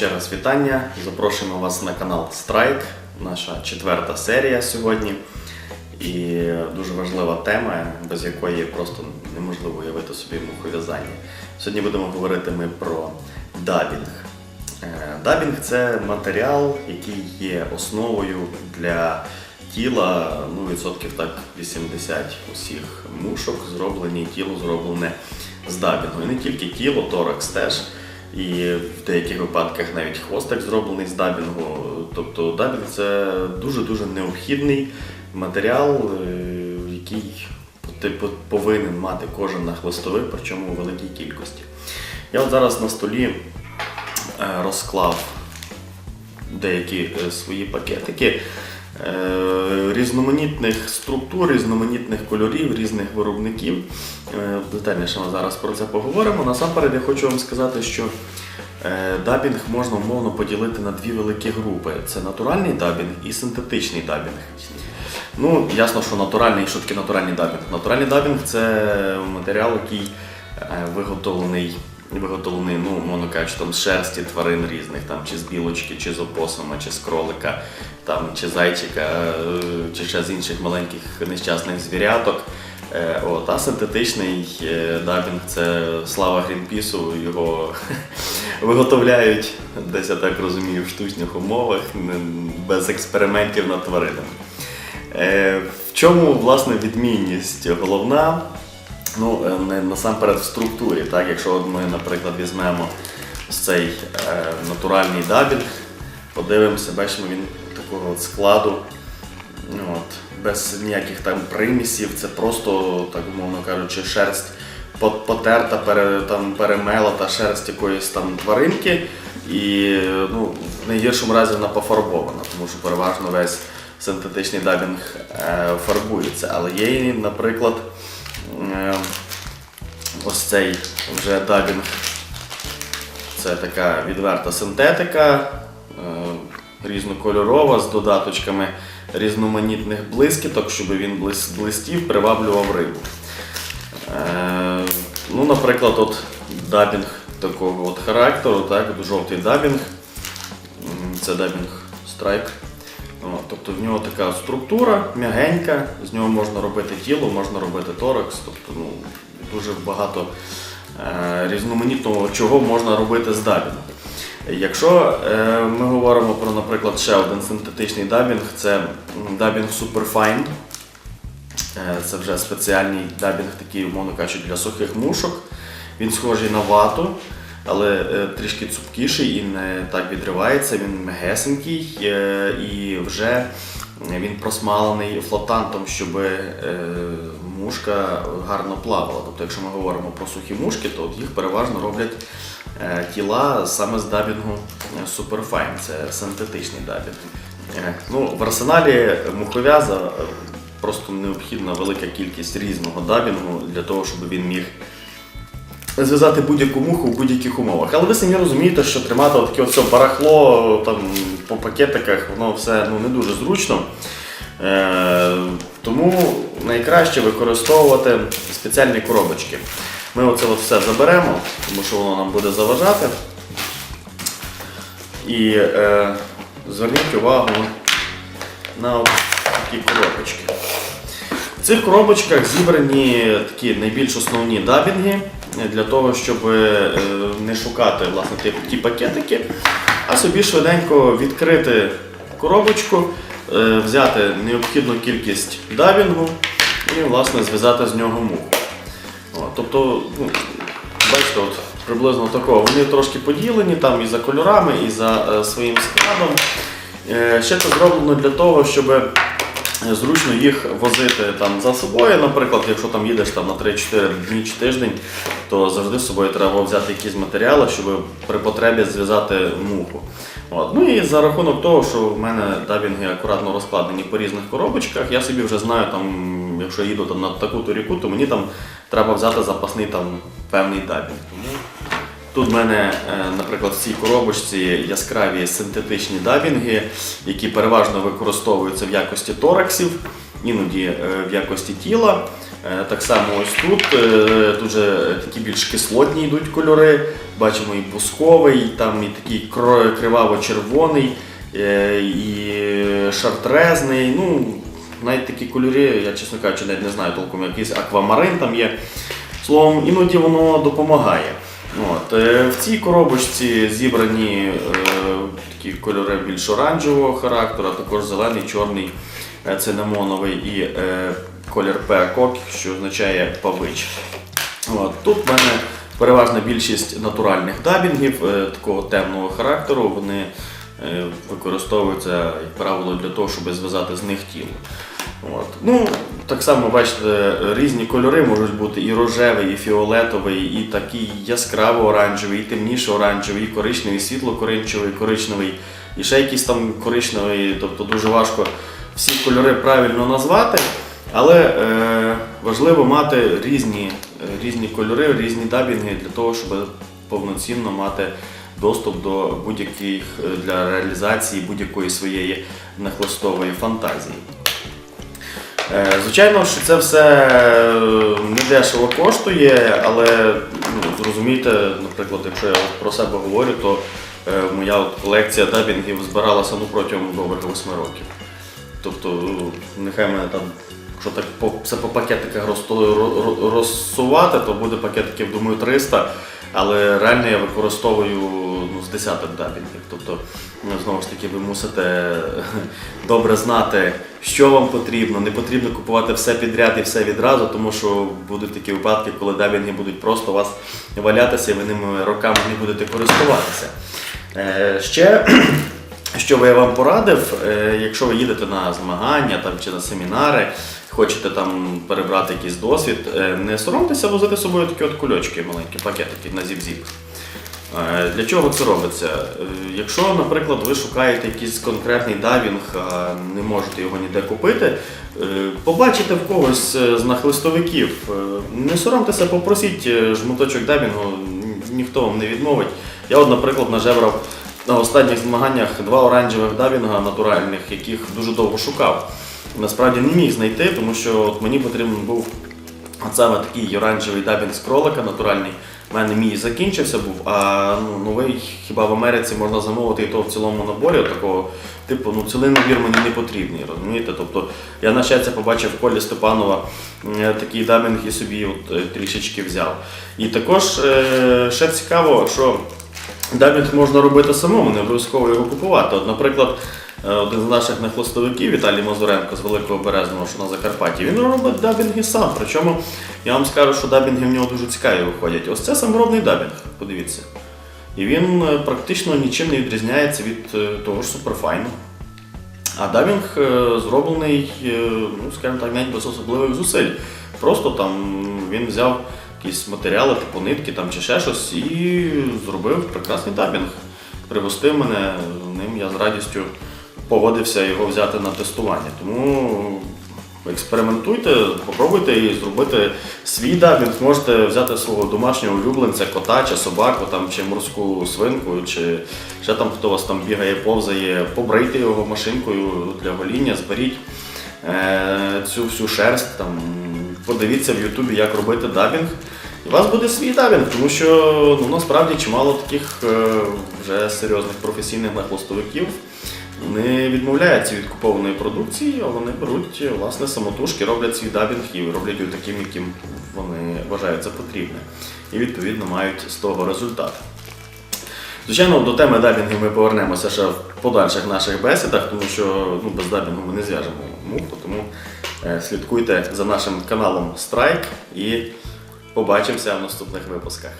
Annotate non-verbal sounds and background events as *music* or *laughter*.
Ще раз вітання. Запрошуємо вас на канал Strike, наша четверта серія сьогодні. І дуже важлива тема, без якої просто неможливо уявити собі мухов'язання. Сьогодні будемо говорити ми про дабінг. Е, Дабінг це матеріал, який є основою для тіла, ну, відсотків так 80 усіх мушок зроблені, тіло зроблене з дабінгу. І не тільки тіло, торакс теж. І в деяких випадках навіть хвостик зроблений з дабінгу. Тобто дабінг це дуже-дуже необхідний матеріал, е, який повинен мати кожен на хвостовик, причому у великій кількості. Я от зараз на столі е, розклав деякі е, свої пакетики різноманітних структур, різноманітних кольорів, різних виробників. Е, Детальніше ми зараз про це поговоримо. Насамперед я хочу вам сказати, що е, дабінг можна умовно поділити на дві великі групи: це натуральний дабінг і синтетичний дабінг. Ну, ясно, що натуральний, що таке натуральний дабінг. Натуральний дабінг це матеріал, який е, виготовлений, виготовлений, ну, мовно кажучи, там, з шерсті тварин різних, там, чи з білочки, чи з опосума, чи з кролика, там, чи зайчика, е, чи ще з інших маленьких нещасних звіряток. Е, От, а синтетичний е, дабінг це слава Грінпісу, його *laughs* виготовляють, десь я так розумію, в штучних умовах, без експериментів над тваринами. В чому власне відмінність головна? Ну, е, не насамперед в структурі. Так? Якщо ми, наприклад, візьмемо цей е, натуральний дабінг, подивимося, бачимо він такого от складу, ну, от, без ніяких там примісів, це просто, так умовно кажучи, шерсть потерта, пере, там, перемелата шерсть якоїсь там тваринки, і ну, в найгіршому разі вона пофарбована, тому що переважно весь синтетичний дабінг е, фарбується. Але є, наприклад, е, ось цей вже дабінг. Це така відверта синтетика, е, різнокольорова, з додаточками різноманітних блискіток, щоб він блистів, приваблював рибу. Е, ну, наприклад, от дабінг такого от характеру, так, от жовтий дабінг. Це дабінг страйк. Тобто в нього така структура м'ягенька, з нього можна робити тіло, можна робити торакс, тобто ну, дуже багато е, різноманітного чого можна робити з дабінгу. Якщо е, ми говоримо про, наприклад, ще один синтетичний дабінг, це дабінг Superfine. Е, Це вже спеціальний дабінг, такий, умовно кажучи, для сухих мушок. Він схожий на вату, але трішки цупкіший і не так відривається. Він м'ягесенький е, і вже він просмалений флотантом, щоб е, мушка гарно плавала. Тобто, якщо ми говоримо про сухі мушки, то от їх переважно роблять е, тіла саме з дабінгу е, Superfine, це синтетичний дабінг. Ну, в арсеналі мухов'яза просто необхідна велика кількість різного дабінгу для того, щоб він міг зв'язати будь-яку муху в будь-яких умовах. Але ви самі розумієте, що тримати таке все барахло там, по пакетиках, воно все ну, не дуже зручно. Е, тому найкраще використовувати спеціальні коробочки. Ми оце от все заберемо, тому що воно нам буде заважати. І е, зверніть увагу на такі коробочки. В цих коробочках зібрані такі найбільш основні дабінги для того, щоб е, не шукати власне ті, ті пакетики, а собі швиденько відкрити коробочку, е, взяти необхідну кількість дабінгу і власне зв'язати з нього муху. О, тобто, ну, бачите, от приблизно такого. Вони трошки поділені там і за кольорами, і за е, своїм складом. Е, ще це зроблено для того, щоб е, зручно їх возити там за собою. Наприклад, якщо там їдеш там на 3-4 дні чи тиждень, то завжди з собою треба взяти якісь матеріали, щоб при потребі зв'язати муху. От. Ну і за рахунок того, що в мене дабінги акуратно розкладені по різних коробочках, я собі вже знаю, там, якщо їду там, на таку-то ріку, то мені там треба взяти запасний там, певний дабінг. Тут в мене, е, наприклад, в цій коробочці яскраві синтетичні дабінги, які переважно використовуються в якості тораксів, іноді е, в якості тіла. Е, Так само ось тут дуже такі більш кислотні йдуть кольори. Бачимо і бусковий, і там і такий криваво-червоний, і шартрезний. Ну, навіть такі кольори, я чесно кажучи, навіть не знаю толком, якийсь аквамарин там є. Словом, іноді воно допомагає. От, е, в цій коробочці зібрані е, такі кольори більш оранжевого характеру, а також зелений, чорний, е, цинамоновий і е, колір пекок, що означає павич. От, тут в мене переважна більшість натуральних дабінгів е, такого темного характеру. Вони е, використовуються, як правило, для того, щоб зв'язати з них тіло. От. Ну, так само, бачите, різні кольори можуть бути і рожевий, і фіолетовий, і такий яскраво оранжевий, і темніше оранжевий, і коричневий, і світло-коричневий, коричневий, і ще якийсь там коричневий. Тобто дуже важко всі кольори правильно назвати. Але е, важливо мати різні, е, різні кольори, різні дабінги для того, щоб повноцінно мати доступ до будь-яких е, для реалізації будь-якої своєї нахлистової фантазії. Е, Звичайно, що це все не дешево коштує, але ну, зрозумійте, наприклад, якщо я про себе говорю, то е, моя колекція дабінгів збиралася ну, протягом добрих 8 років. Тобто, ну, нехай мене там, якщо так все по пакетиках розсувати, то буде пакетиків, думаю, 300. Але реально я використовую ну, з десяток дабінгів. Тобто, ну, знову ж таки, ви мусите *laughs* добре знати, що вам потрібно. Не потрібно купувати все підряд і все відразу, тому що будуть такі випадки, коли дабінги будуть просто у вас валятися, і ви ними роками не будете користуватися. Е, ще *clears throat* що би я вам порадив, е, якщо ви їдете на змагання там, чи на семінари, хочете там перебрати якийсь досвід, е, не соромтеся возити з собою такі от кульочки, маленькі пакетики на зіп-зіп. Е, Для чого це робиться? Е, Якщо, наприклад, ви шукаєте якийсь конкретний дайвінг, а не можете його ніде купити, побачите в когось з нахлистовиків, не соромтеся, попросіть жмуточок дайвінгу, ніхто вам не відмовить. Я, от, наприклад, нажебрав на останніх змаганнях два оранжевих дайвінга натуральних, яких дуже довго шукав. Насправді не міг знайти, тому що от мені потрібен був От саме такий оранжевий дабінг з кролика натуральний. У мене мій закінчився був, а ну, новий хіба в Америці можна замовити і то в цілому наборі такого типу, ну цілий набір мені не потрібний, розумієте? Тобто я на щастя побачив в Колі Степанова е, такий дабінг і собі от, е, трішечки взяв. І також е, ще цікаво, що дабінг можна робити самому, не обов'язково його купувати. От, наприклад, один з наших нахлостовиків, Віталій Мазуренко з Великого Березного, що на Закарпатті, він робить дабінги сам. Причому я вам скажу, що дабінги в нього дуже цікаві виходять. Ось це саморобний дабінг, подивіться. І він е, практично нічим не відрізняється від е, того ж суперфайну. А дабінг е, зроблений, е, ну, скажімо так, навіть без особливих зусиль. Просто там він взяв якісь матеріали, типу нитки там, чи ще щось, і зробив прекрасний дабінг. Пригостив мене ним, я з радістю погодився його взяти на тестування. Тому експериментуйте, попробуйте і зробити свій дабінг. Можете взяти свого домашнього улюбленця, кота чи собаку, там, чи морську свинку, чи ще там хто вас там бігає, повзає, побрийте його машинкою для гоління, зберіть е, цю всю шерсть, там, подивіться в Ютубі, як робити дабінг. І у вас буде свій дабінг, тому що ну, насправді чимало таких е, вже серйозних професійних нахлостовиків не відмовляються від купованої продукції, а вони беруть власне самотужки, роблять свій дабінг і роблять його таким, яким вони вважають за потрібне. І відповідно мають з того результат. Звичайно, до теми дабінгу ми повернемося ще в подальших наших бесідах, тому що ну, без дабінгу ми не зв'яжемо муху, тому е, слідкуйте за нашим каналом Strike і побачимося в наступних випусках.